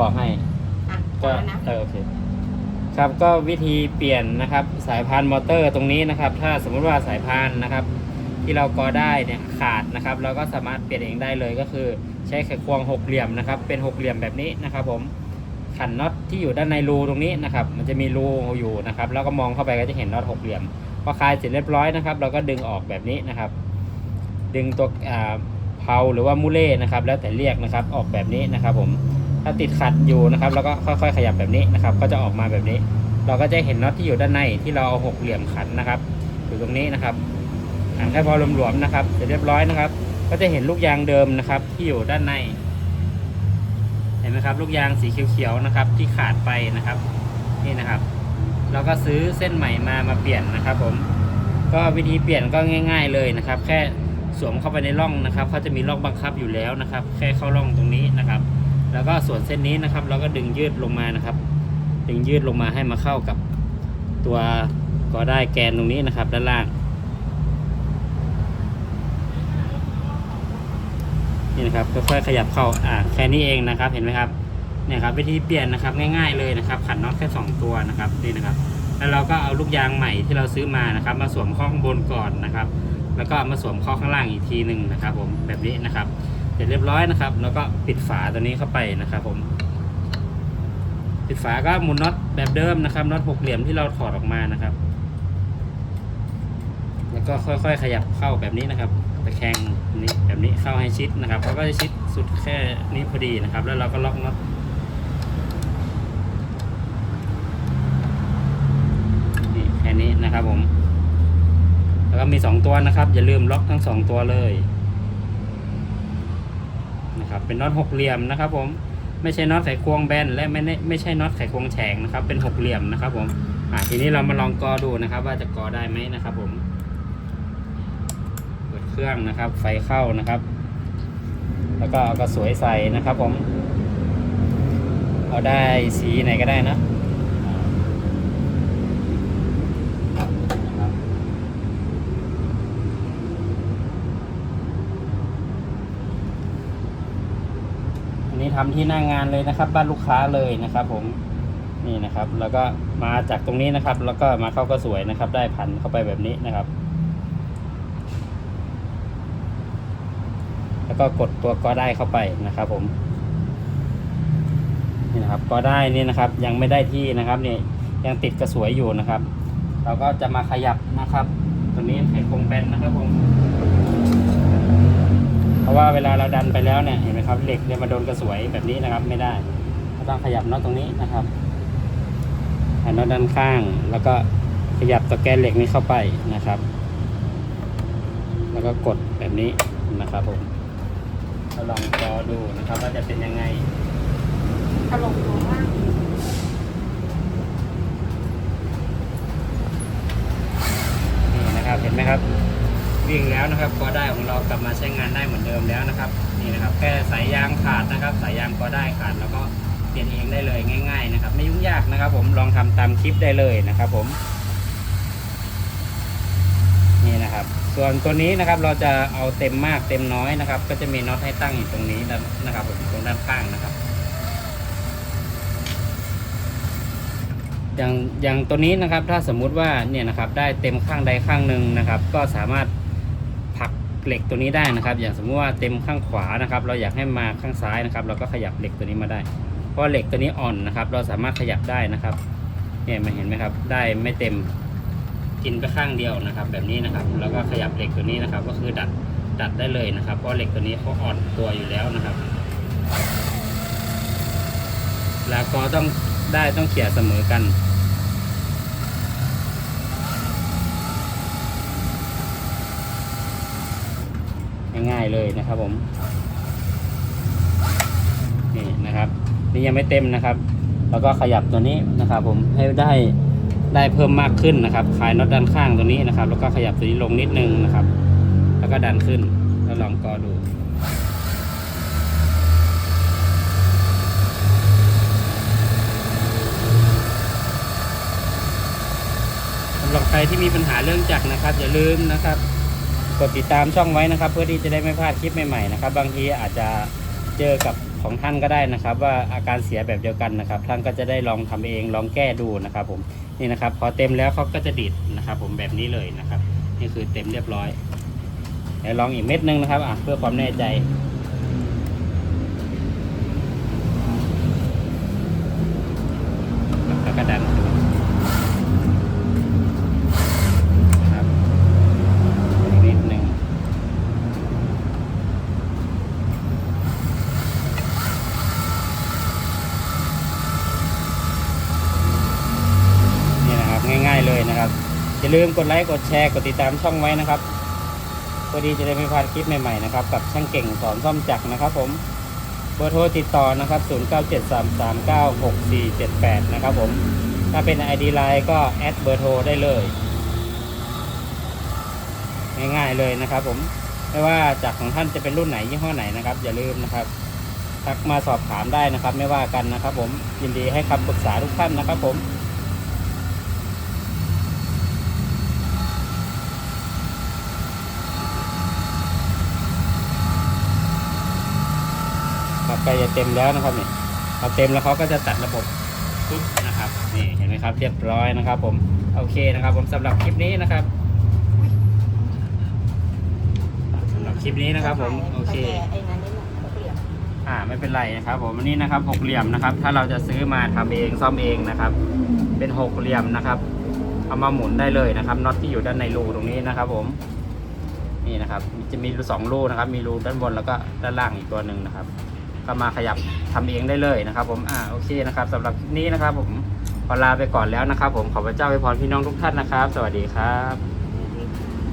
บอกให้ อะพก็อแล้วนะ เออโอเคครับก็วิธีเปลี่ยนนะครับ สายพานมอเตอร์ตรงนี้นะครับ ถ้าสมมุติว่าสายพานนะครับ ที่เรากอได้เนี่ยขาดนะครับ เราก็สามารถเปลี่ยนเองได้เลยก็คือ ใช้ไขควงหกเหลี่ยมนะครับ เป็นหกเหลี่ยมแบบนี้นะครับ ผมขันน็อตที่อยู่ด้านในรูตรงนี้นะครับ มันจะมีรูอยู่นะครับ แล้วก็มองเข้าไปก็จะเห็นน็อตหกเหลี่ยมพอคลายเสร็จเรียบร้อยนะครับ เราก็ดึงออกแบบนี้นะครับ ดึงตัวอ่า เพาหรือว่ามูเล่นะครับ แล้วแต่เรียกนะครับ ออกแบบนี้นะครับ ผม ถ้าติดขัดอยู่นะครับเราก็ค่อยๆ ขยับแบบนี้นะครับ ก็จะออกมาแบบนี้ เราก็จะเห็นน็อตที่อยู่ด้านในที่เราเอาหกเหลี่ยมขันนะครับอยู่ตรงนี้นะครับอ่านแค่พอหลวมๆนะครับเสร็จเรียบร้อยนะครับ ก็จะเห็นลูกยางเดิมนะครับ ที่อยู่ด้านใน เห็นไหมครับ ลูกยางสีเขียวๆนะครับ ที่ขาดไปนะครับ นี่นะครับเราก็ซื้อเส้นใหม่มามาเปลี่ยนนะครับ ผม ก็วิธีเปลี่ยนก็ง่าย ๆเลยนะครับ แค่ สวมเข้าไปในร่องนะครับเขาจะมีร่องบังคับอยู่แล้วนะครับ แค่เข้าร่องตรงนี้นะครับ แล้วก็ส่วนเส้นนี้นะครับ เราก็ดึงยืดลงมานะครับ ดึงยืดลงมาให้มาเข้ากับตัวก็ได้แกนตรงนี้นะครับ ด้านล่าง นี่นะครับค่อยๆขยับเข้าอ่าแค่นี้เองนะครับ เห็นไหมครับเนี่ยครับวิธีเปลี่ยนนะครับง่ายๆเลยนะครับ ขันน็อตแค่สองตัวนะครับนี่นะครับ แล้วเราก็เอาลูกยางใหม่ที่เราซื้อมานะครับ มาสวมข้อข้างบนก่อนนะครับ แล้วก็มาสวมข้อข้างล่างอีกทีหนึ่งนะครับ ผมแบบนี้นะครับเสร็จเรียบร้อยนะครับ แล้วก็ปิดฝาตัวนี้เข้าไปนะครับ ผม ปิดฝาก็หมุนน็อตแบบเดิมนะครับน็อตหกเหลี่ยมที่เราถอดออกมานะครับ แล้วก็ค่อยๆ ขยับเข้าแบบนี้นะครับตะแคงนี้แบบนี้เข้าให้ชิดนะครับเขาก็จะชิดสุดแค่นี้พอดีนะครับ แล้วเราก็ล็อกน็อตนี่แค่นี้นะครับผม แล้วก็มีสองตัวนะครับ อย่าลืมล็อกทั้งสองตัวเลยนะครับเป็นน็อตหกเหลี่ยมนะครับผมไม่ใช่น็อตไขควงแบนและไม่ได้ไม่ใช่น็อตไขควงแฉงนะครับ เป็นหกเหลี่ยมนะครับผมอ่าทีนี้เรามาลองกอดูนะครับ ว่าจะกอได้ไหมนะครับ ผมเปิดเครื่องนะครับ ไฟเข้านะครับ แล้วก็เอากระสวยใส่นะครับ ผมเอาได้สีไหนก็ได้นะอ่านะครับอั นนี้ทำที่หน้างงานเลยนะครับ บ้านลูกค้าเลยนะครับ ผมนี่นะครับ แล้วก็มาจากตรงนี้นะครับ แล้วก็มาเข้ากระสวยนะครับ ได้พันเข้าไปแบบนี้นะครับ แล้วก็กดตัวก็ได้เข้าไปนะครับ ผมนี่นะครับ ก็ได้นี่นะครับ ยังไม่ได้ที่นะครับนี่ยังติดกระสวยอยู่นะครับ เราก็จะมาขยับนะครับ ตัวนี้ไขควงแบนนะครับผม ราะว่าเวลาเราดันไปแล้วเนี่ยเห็นไหมครับเหล็กเนี่ยมาโดนกระสวยแบบนี้นะครับไม่ได้ก็ต้องขยับน็อตตรงนี้นะครับให้น็อตด้านข้าง แล้วก็ขยับตะแกรงเหล็กนี้เข้าไปนะครับ แล้วก็กดแบบนี้นะครับผมเราลองจอดูนะครับว่าจะเป็นยังไงถลงตัวว่างนี่นะครับเห็นไหมครับ วิ่งแล้วนะครับก็ได้ของเรากลับมาใช้งานได้เหมือนเดิมแล้วนะครับนี่นะครับแค่สายยางขาดนะครับ สายยางก็ได้ขาดแล้วก็เปลี่ยนเองได้เลยง่าย ๆ นะครับ ไม่ยุ่งยากนะครับ ผมลองทำตามคลิปได้เลยนะครับ ผม นี่นะครับ ส่วนตัวนี้นะครับเราจะเอาเต็มมากเต็มน้อยนะครับ ก็จะมีน็อตให้ตั้งอยู่ตรงนี้นะครับผมตรงด้านข้างนะครับอย่างอย่างตัวนี้นะครับถ้าสมมุติว่าเนี่ยนะครับได้เต็มข้างใดข้างหนึ่งนะครับ ก็สามารถ เหล็กตัวนี้ได้นะครับ อย่างสมมุติว่าเต็มข้างขวานะครับ เราอยากให้มาข้างซ้ายนะครับ เราก็ขยับเหล็กตัวนี้มาได้ เพราะเหล็กตัวนี้อ่อนนะครับ เราสามารถขยับได้นะครับเนี่ยมาเห็นไหมครับ ได้ไม่เต็มกินไปข้างเดียวนะครับ แบบนี้นะครับ แล้วก็ขยับเหล็กตัวนี้นะครับ ก็คือดัดดัดได้เลยนะครับ เพราะเหล็กตัวนี้เขาอ่อนตัวอยู่แล้วนะครับ แล้วก็ต้องได้ต้องเขี่ยเสมอกัน ง่ายๆ เลยนะครับผมนี่นะครับนี่ยังไม่เต็มนะครับ แล้วก็ขยับตัวนี้นะครับ ผมให้ได้ได้เพิ่มมากขึ้นนะครับคลายน็อตด้านข้างตัวนี้นะครับ แล้วก็ขยับตัวนี้ลงนิดนึงนะครับ แล้วก็ดันขึ้นแล้วลองกอดูสำหรับใครที่มีปัญหาเรื่องจักรนะครับ อย่าลืมนะครับ กดติดตามช่องไว้นะครับ เพื่อที่จะได้ไม่พลาดคลิปใหม่ๆนะครับ บางทีอาจจะเจอกับของท่านก็ได้นะครับ ว่าอาการเสียแบบเดียวกันนะครับ ท่านก็จะได้ลองทำเองลองแก้ดูนะครับ ผมนี่นะครับ พอเต็มแล้วเขาก็จะดิดนะครับ ผมแบบนี้เลยนะครับ นี่คือเต็มเรียบร้อยเดี๋ยวลองอีกเม็ดนึงนะครับอะเพื่อความแน่ใจ แล้วก็ดันดูนะครับอีกนิดหนึ่งนี่นะครับง่ายๆเลยนะครับ อย่าลืมกดไลค์กดแชร์กดติดตามช่องไว้นะครับเพื่อที่จะได้ไม่พลาดคลิปใหม่ๆนะครับกับช่างเก่งสอนซ่อมจักรนะครับ ผมเบอร์โทรติดต่อนะครับ 0973396478 นะครับผม ถ้าเป็น ID Line ก็แอดเบอร์โทรได้เลย ง่ายๆเลยนะครับผม ไม่ว่าจากของท่านจะเป็นรุ่นไหนยี่ห้อไหนนะครับ อย่าลืมนะครับ ทักมาสอบถามได้นะครับ ไม่ว่ากันนะครับผม ยินดีให้คำปรึกษาทุกท่านนะครับผม ครับใกล้จะเต็มแล้วนะครับนี่พอเต็มแล้วเขาก็จะตัดระบบปุ๊บนะครับนี่เห็นไหมครับ เรียบร้อยนะครับ ผมโอเคนะครับ ผมสำหรับคลิปนี้นะครับสำหรับคลิปนี้นะครับ ผมโอเคอ่าไม่เป็นไรนะครับ ผมอันนี้นะครับหกเหลี่ยมนะครับ ถ้าเราจะซื้อมาทำเองซ่อมเองนะครับ เป็นหกเหลี่ยมนะครับเอามาหมุนได้เลยนะครับน็อตที่อยู่ด้านในรูตรงนี้นะครับ ผมนี่นะครับ จะมีรูสองรูนะครับ มีรูด้านบนแล้วก็ด้านล่างอีกตัวหนึ่งนะครับ ก็มาขยับทำเองได้เลยนะครับ ผมอ่าโอเคนะครับสำหรับคลิปนี้นะครับ ผมขอลาไปก่อนแล้วนะครับ ผมขอพระเจ้าไปพรพี่น้องทุกท่านนะครับ สวัสดีครับ